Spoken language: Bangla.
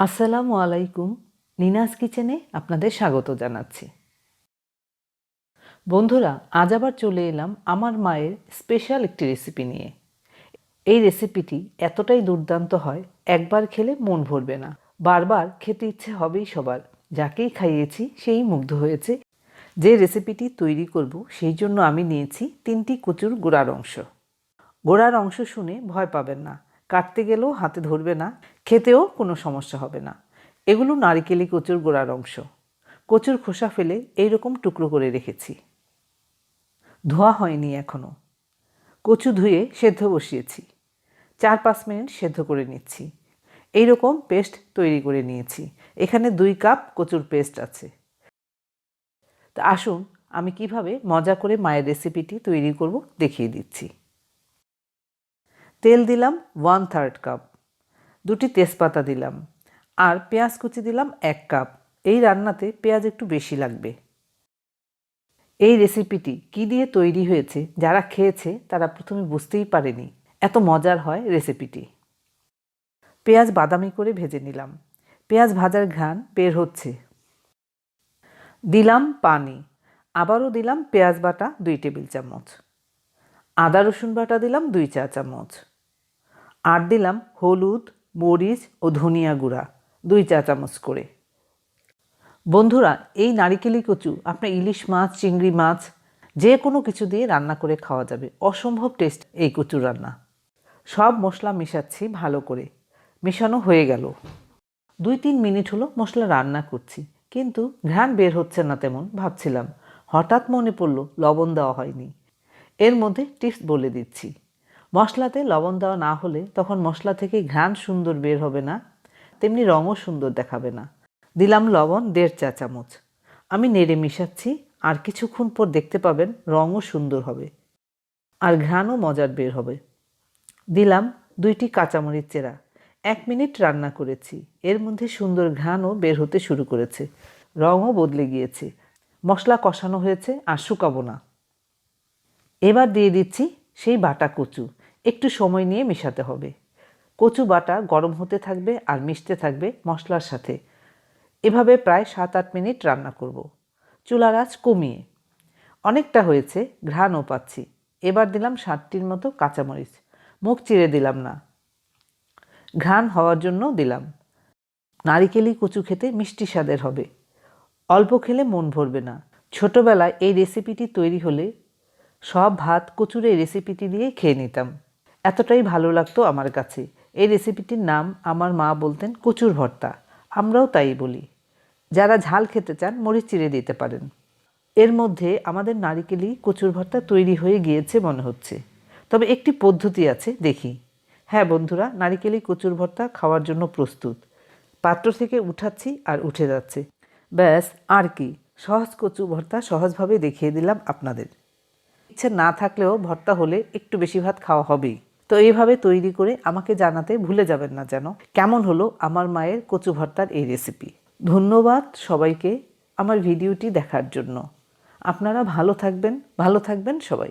আসসালামু আলাইকুম। নিনাস কিচেনে আপনাদের স্বাগত জানাচ্ছি। বন্ধুরা, আজ আবার চলে এলাম আমার মায়ের স্পেশাল একটি রেসিপি নিয়ে। এই রেসিপিটি এতটাই দুর্দান্ত হয়, একবার খেলে মন ভরবে না। বারবার খেতে ইচ্ছে হবেই সবার। যাকেই খাইয়েছি, সেই মুগ্ধ হয়েছে। যে রেসিপিটি তৈরি করব, সেই জন্য আমি নিয়েছি তিনটি কচুর গোড়ার অংশ। গোড়ার অংশ শুনে ভয় পাবেন না। কাটতে গেলেও হাতে ধরবে না। খেতেও কোনো সমস্যা হবে না। এগুলো নারিকেলি কচুর গোড়ার অংশ। কচুর খোসা ফেলে এই রকম টুকরো করে রেখেছি। ধোয়া হয়নি এখনও কচু ধুয়ে সেদ্ধ বসিয়েছি। চার পাঁচ মিনিট সেদ্ধ করে নিচ্ছি। এই রকম পেস্ট তৈরি করে নিয়েছি। এখানে দুই কাপ কচুর পেস্ট আছে। তা আসুন, আমি কীভাবে মজা করে মায়ের রেসিপিটি তৈরি করব দেখিয়ে দিচ্ছি। তেল দিলাম ওয়ান থার্ড কাপ দুটি তেজপাতা দিলাম আর পেঁয়াজ কুচি দিলাম এক কাপ। এই রান্নাতে পেঁয়াজ একটু বেশি লাগবে। এই রেসিপিটি কি দিয়ে তৈরি হয়েছে, যারা খেয়েছে, তারা প্রথমে বুঝতেই পারেনি। এত মজার হয় রেসিপিটি। পেঁয়াজ বাদামি করে ভেজে নিলাম। পেঁয়াজ ভাজার ঘ্রাণ বের হচ্ছে। দিলাম পানি। আবারও দিলাম পেঁয়াজ বাটা দুই টেবিল চামচ। আদা রসুন বাটা দিলাম দুই চা চামচ। আর দিলাম হলুদ মরিচ ও ধনিয়া গুঁড়া, দুই চা চামচ করে। বন্ধুরা, এই নারিকেলি কচু আপনার ইলিশ মাছ, চিংড়ি মাছ যে কোনো কিছু দিয়ে রান্না করে খাওয়া যাবে। অসম্ভব টেস্ট এই কচু রান্না। সব মশলা মেশাচ্ছি ভালো করে। মেশানো হয়ে গেল। দুই তিন মিনিট হলো মশলা রান্না করছি, কিন্তু ঘ্রাণ বের হচ্ছে না তেমন, ভাবছিলাম। হঠাৎ মনে পড়ল, লবণ দেওয়া হয়নি। এর মধ্যে টিপস বলে দিচ্ছি। মশলাতে লবণ দেওয়া না হলে তখন মশলা থেকে ঘ্রাণ সুন্দর বের হবে না, তেমনি রঙও সুন্দর দেখাবে না। দিলাম লবণ দেড় চা চামচ। আমি নেড়ে মিশাচ্ছি, আর কিছুক্ষণ পর দেখতে পাবেন রঙও সুন্দর হবে, আর ঘ্রাণও মজার বের হবে। দিলাম দুইটি কাঁচামরিচ চেরা, এক মিনিট রান্না করেছি, এর মধ্যে সুন্দর ঘ্রাণও বের হতে শুরু করেছে, রঙও বদলে গিয়েছে, মশলা কষানো হয়েছে আর শুকাবো না। এবার দিয়ে দিচ্ছি সেই বাটা কচু। একটু সময় নিয়ে মেশাতে হবে। কচু বাটা গরম হতে থাকবে আর মিশতে থাকবে মশলার সাথে। এভাবে প্রায় সাত আট মিনিট রান্না করব। চুলার আঁচ কমিয়ে। অনেকটা হয়েছে, ঘ্রাণও পাচ্ছি। এবার দিলাম সাতটির মতো কাঁচামরিচ। মুখ চিড়ে দিলাম না। ঘ্রাণ হওয়ার জন্য দিলাম। নারিকেলি কচু খেতে মিষ্টি স্বাদের হবে। অল্প খেলে মন ভরবে না। ছোটবেলায় এই রেসিপিটি তৈরি হলে সব ভাত কচুর এই রেসিপিটি দিয়ে খেয়ে নিতাম। এতটাই ভালো লাগতো আমার কাছে। এই রেসিপিটির নাম আমার মা বলতেন কচুর ভর্তা। আমরাও তাই বলি। যারা ঝাল খেতে চান মরিচ চিড়ে দিতে পারেন। এর মধ্যে আমাদের নারিকেলি, কচুর ভর্তা তৈরি হয়ে গিয়েছে মনে হচ্ছে। তবে একটি পদ্ধতি আছে, দেখি। হ্যাঁ বন্ধুরা, নারিকেলি, কচুর ভর্তা খাওয়ার জন্য প্রস্তুত। পাত্র থেকে উঠাচ্ছি আর উঠে যাচ্ছে। ব্যাস, আর কি। সহজ কচু ভর্তা সহজভাবে দেখিয়ে দিলাম আপনাদের। ইচ্ছে না থাকলেও ভর্তা হলে একটু বেশি ভাত খাওয়া হবেই। তো এইভাবে তৈরি করে আমাকে জানাতে ভুলে যাবেন না যেন। কেমন হলো আমার মায়ের কচু ভর্তার এই রেসিপি ধন্যবাদ সবাইকে আমার ভিডিওটি দেখার জন্য। আপনারা ভালো থাকবেন ভালো থাকবেন সবাই।